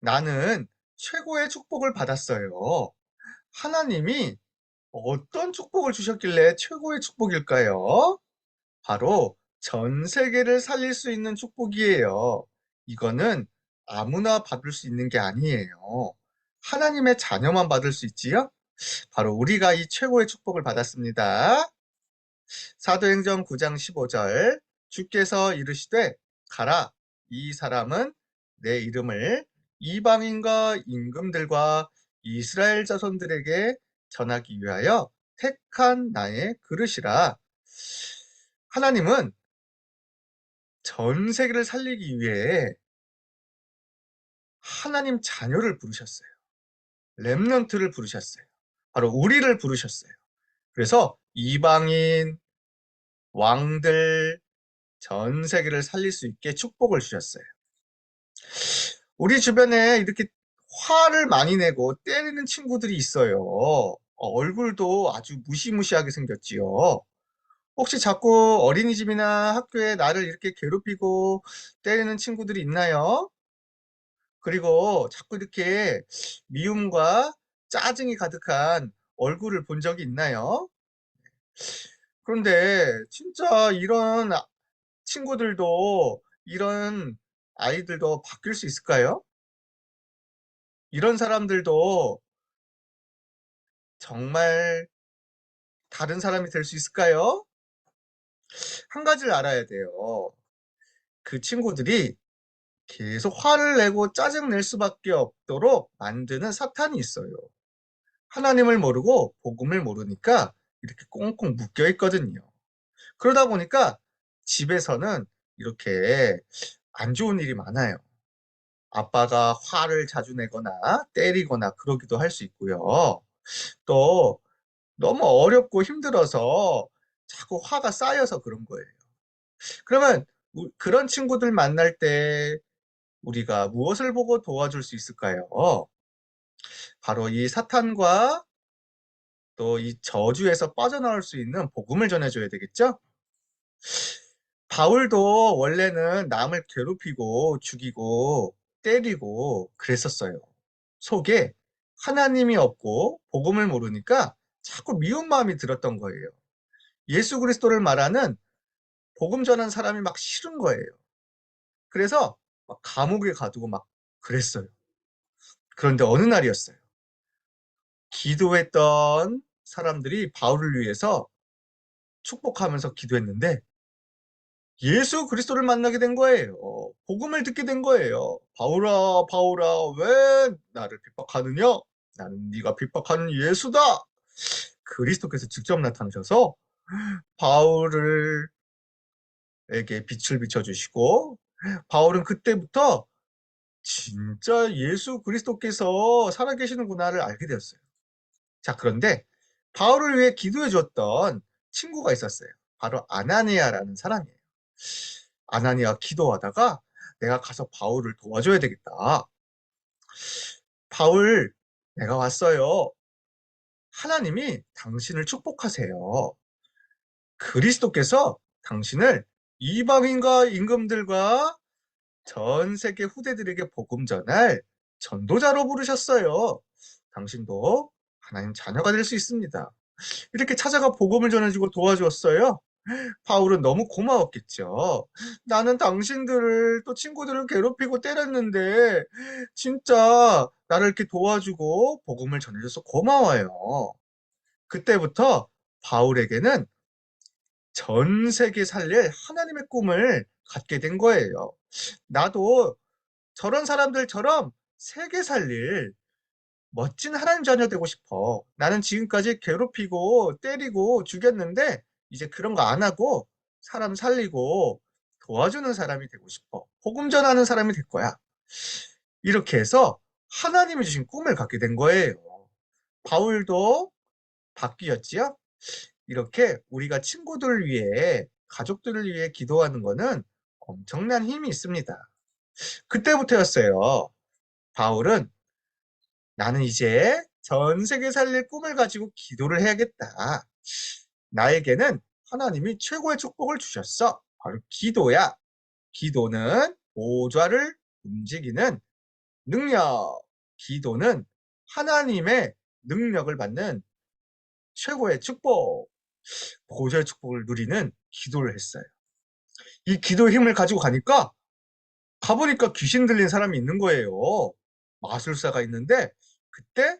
나는 최고의 축복을 받았어요. 하나님이 어떤 축복을 주셨길래 최고의 축복일까요? 바로 전 세계를 살릴 수 있는 축복이에요. 이거는 아무나 받을 수 있는 게 아니에요. 하나님의 자녀만 받을 수 있지요? 바로 우리가 이 최고의 축복을 받았습니다. 사도행전 9장 15절 주께서 이르시되 가라 이 사람은 내 이름을 이방인과 임금들과 이스라엘 자손들에게 전하기 위하여 택한 나의 그릇이라 하나님은 전 세계를 살리기 위해 하나님 자녀를 부르셨어요. 렘넌트를 부르셨어요. 바로 우리를 부르셨어요. 그래서 이방인, 왕들, 전 세계를 살릴 수 있게 축복을 주셨어요. 우리 주변에 이렇게 화를 많이 내고 때리는 친구들이 있어요. 어, 얼굴도 아주 무시무시하게 생겼지요. 혹시 자꾸 어린이집이나 학교에 나를 이렇게 괴롭히고 때리는 친구들이 있나요? 그리고 자꾸 이렇게 미움과 짜증이 가득한 얼굴을 본 적이 있나요? 그런데 진짜 이런 아- 친구들도 이런 아이들도 바뀔 수 있을까요? 이런 사람들도 정말 다른 사람이 될 수 있을까요? 한 가지를 알아야 돼요. 그 친구들이 계속 화를 내고 짜증 낼 수밖에 없도록 만드는 사탄이 있어요. 하나님을 모르고 복음을 모르니까 이렇게 꽁꽁 묶여 있거든요. 그러다 보니까 집에서는 이렇게 안 좋은 일이 많아요. 아빠가 화를 자주 내거나 때리거나 그러기도 할 수 있고요. 또 너무 어렵고 힘들어서 자꾸 화가 쌓여서 그런 거예요. 그러면 우- 그런 친구들 만날 때 우리가 무엇을 보고 도와줄 수 있을까요? 바로 이 사탄과 또 이 저주에서 빠져나올 수 있는 복음을 전해줘야 되겠죠? 바울도 원래는 남을 괴롭히고 죽이고 때리고 그랬었어요. 속에 하나님이 없고 복음을 모르니까 자꾸 미운 마음이 들었던 거예요. 예수 그리스도를 말하는 복음 전한 사람이 막 싫은 거예요. 그래서 막 감옥에 가두고 막 그랬어요. 그런데 어느 날이었어요. 기도했던 사람들이 바울을 위해서 축복하면서 기도했는데 예수 그리스도를 만나게 된 거예요. 복음을 듣게 된 거예요. 바울아, 바울아, 왜 나를 핍박하느냐? 나는 네가 핍박하는 예수다. 그리스도께서 직접 나타나셔서 바울을 에게 빛을 비춰주시고 바울은 그때부터 진짜 예수 그리스도께서 살아계시는구나를 알게 되었어요. 자, 그런데 바울을 위해 기도해 줬던 친구가 있었어요. 바로 아나니아라는 사람이에요. 아나니아 기도하다가 내가 가서 바울을 도와줘야 되겠다. 바울, 내가 왔어요. 하나님이 당신을 축복하세요. 그리스도께서 당신을 이방인과 임금들과 전 세계 후대들에게 복음 전할 전도자로 부르셨어요. 당신도 하나님 자녀가 될 수 있습니다. 이렇게 찾아가 복음을 전해주고 도와주었어요. 바울은 너무 고마웠겠죠. 나는 당신들을 또 친구들을 괴롭히고 때렸는데 진짜 나를 이렇게 도와주고 복음을 전해줘서 고마워요. 그때부터 바울에게는 전 세계 살릴 하나님의 꿈을 갖게 된 거예요. 나도 저런 사람들처럼 세계 살릴 멋진 하나님 자녀 되고 싶어. 나는 지금까지 괴롭히고 때리고 죽였는데 이제 그런 거 안 하고 사람 살리고 도와주는 사람이 되고 싶어. 복음 전하는 사람이 될 거야. 이렇게 해서 하나님이 주신 꿈을 갖게 된 거예요. 바울도 바뀌었지요? 이렇게 우리가 친구들을 위해, 가족들을 위해 기도하는 거는 엄청난 힘이 있습니다. 그때부터였어요. 바울은 나는 이제 전 세계 살릴 꿈을 가지고 기도를 해야겠다. 나에게는 하나님이 최고의 축복을 주셨어. 바로 기도야. 기도는 보좌를 움직이는 능력. 기도는 하나님의 능력을 받는 최고의 축복. 보좌의 축복을 누리는 기도를 했어요. 이 기도의 힘을 가지고 가니까 가보니까 귀신 들린 사람이 있는 거예요. 마술사가 있는데 그때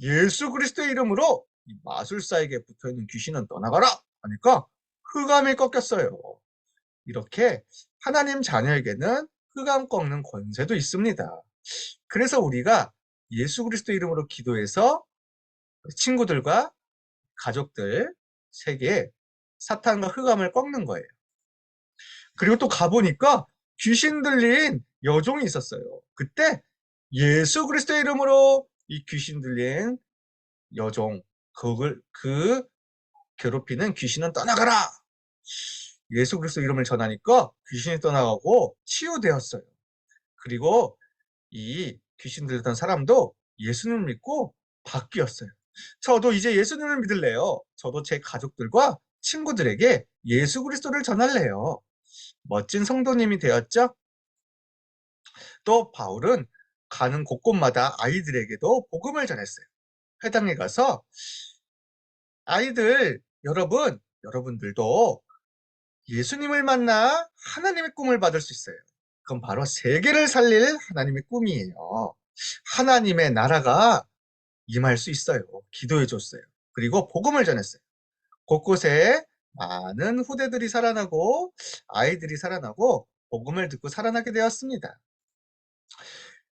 예수 그리스도의 이름으로 이 마술사에게 붙어있는 귀신은 떠나가라 하니까 흑암이 꺾였어요. 이렇게 하나님 자녀에게는 흑암 꺾는 권세도 있습니다. 그래서 우리가 예수 그리스도 이름으로 기도해서 친구들과 가족들 세계 사탄과 흑암을 꺾는 거예요. 그리고 또 가보니까 귀신 들린 여종이 있었어요. 그때 예수 그리스도의 이름으로 이 귀신 들린 여종, 그걸, 그 괴롭히는 귀신은 떠나가라! 예수 그리스도 이름을 전하니까 귀신이 떠나가고 치유되었어요. 그리고 이 귀신 들렸던 사람도 예수님을 믿고 바뀌었어요. 저도 이제 예수님을 믿을래요. 저도 제 가족들과 친구들에게 예수 그리스도를 전할래요. 멋진 성도님이 되었죠? 또 바울은 가는 곳곳마다 아이들에게도 복음을 전했어요. 회당에 가서 아이들 여러분, 여러분들도 예수님을 만나 하나님의 꿈을 받을 수 있어요. 그건 바로 세계를 살릴 하나님의 꿈이에요. 하나님의 나라가 임할 수 있어요. 기도해 줬어요. 그리고 복음을 전했어요. 곳곳에 많은 후대들이 살아나고 아이들이 살아나고 복음을 듣고 살아나게 되었습니다.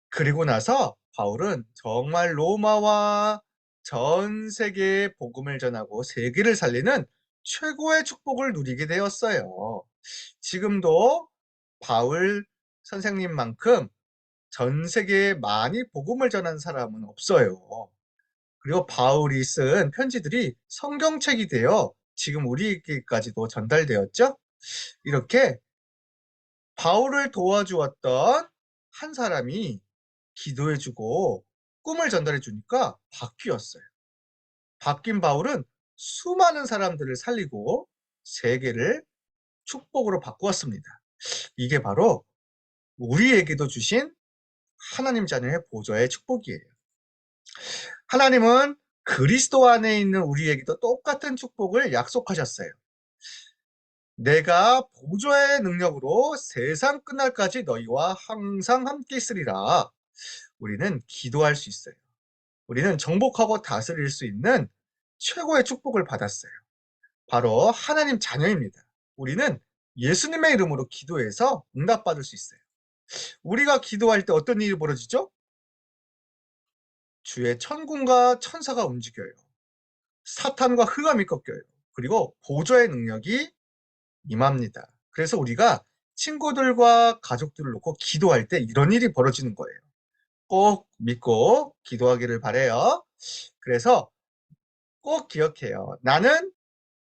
그리고 나서 바울은 정말 로마와 전 세계에 복음을 전하고 세계를 살리는 최고의 축복을 누리게 되었어요. 지금도 바울 선생님만큼 전 세계에 많이 복음을 전한 사람은 없어요. 그리고 바울이 쓴 편지들이 성경책이 되어 지금 우리에게까지도 전달되었죠. 이렇게 바울을 도와주었던 한 사람이 기도해주고 꿈을 전달해 주니까 바뀌었어요. 바뀐 바울은 수많은 사람들을 살리고 세계를 축복으로 바꾸었습니다. 이게 바로 우리에게도 주신 하나님 자녀의 보좌의 축복이에요. 하나님은 그리스도 안에 있는 우리에게도 똑같은 축복을 약속하셨어요. 내가 보좌의 능력으로 세상 끝날까지 너희와 항상 함께 있으리라. 우리는 기도할 수 있어요. 우리는 정복하고 다스릴 수 있는 최고의 축복을 받았어요. 바로 하나님 자녀입니다. 우리는 예수님의 이름으로 기도해서 응답받을 수 있어요. 우리가 기도할 때 어떤 일이 벌어지죠? 주의 천군과 천사가 움직여요. 사탄과 흑암이 꺾여요. 그리고 보좌의 능력이 임합니다. 그래서 우리가 친구들과 가족들을 놓고 기도할 때 이런 일이 벌어지는 거예요. 꼭 믿고 기도하기를 바래요. 그래서 꼭 기억해요. 나는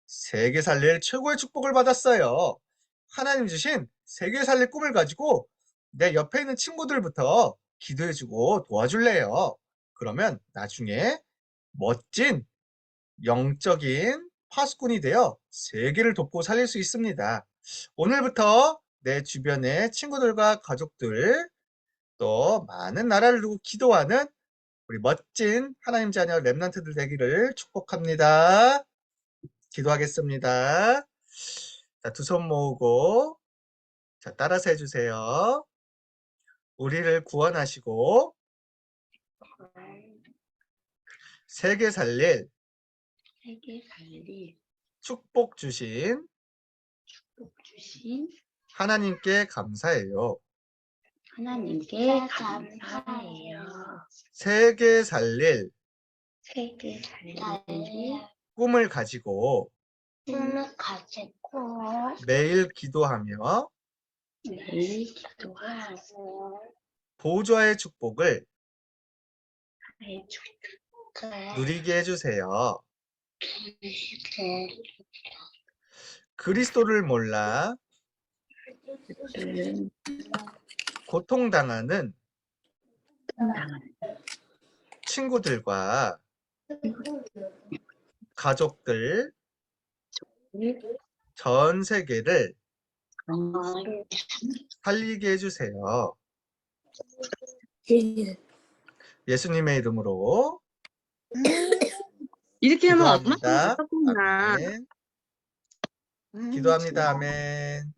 세계 살릴 최고의 축복을 받았어요. 하나님 주신 세계 살릴 꿈을 가지고 내 옆에 있는 친구들부터 기도해주고 도와줄래요. 그러면 나중에 멋진 영적인 파수꾼이 되어 세계를 돕고 살릴 수 있습니다. 오늘부터 내 주변의 친구들과 가족들 또 많은 나라를 두고 기도하는 우리 멋진 하나님 자녀 랩런트들 되기를 축복합니다. 기도하겠습니다. 자, 두 손 모으고 자, 따라서 해주세요. 우리를 구원하시고 세계 살릴 세계 살릴 축복 주신 축복 주신 하나님께 감사해요. 하나님께 감사해요. 세계 살릴 세계 살릴 꿈을 가지고 꿈을 가지고 매일 기도하며 매일 기도하는 하고 보좌의 축복을 축복 누리게 해주세요. 그리스도를 몰라 을 고통당하는 당하는 친구들과 가족들 전 세계를 살리게 해주세요. 예수님의 이름으로 이렇게 하면 기도합니다. 아멘. 기도합니다. 아멘.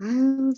음,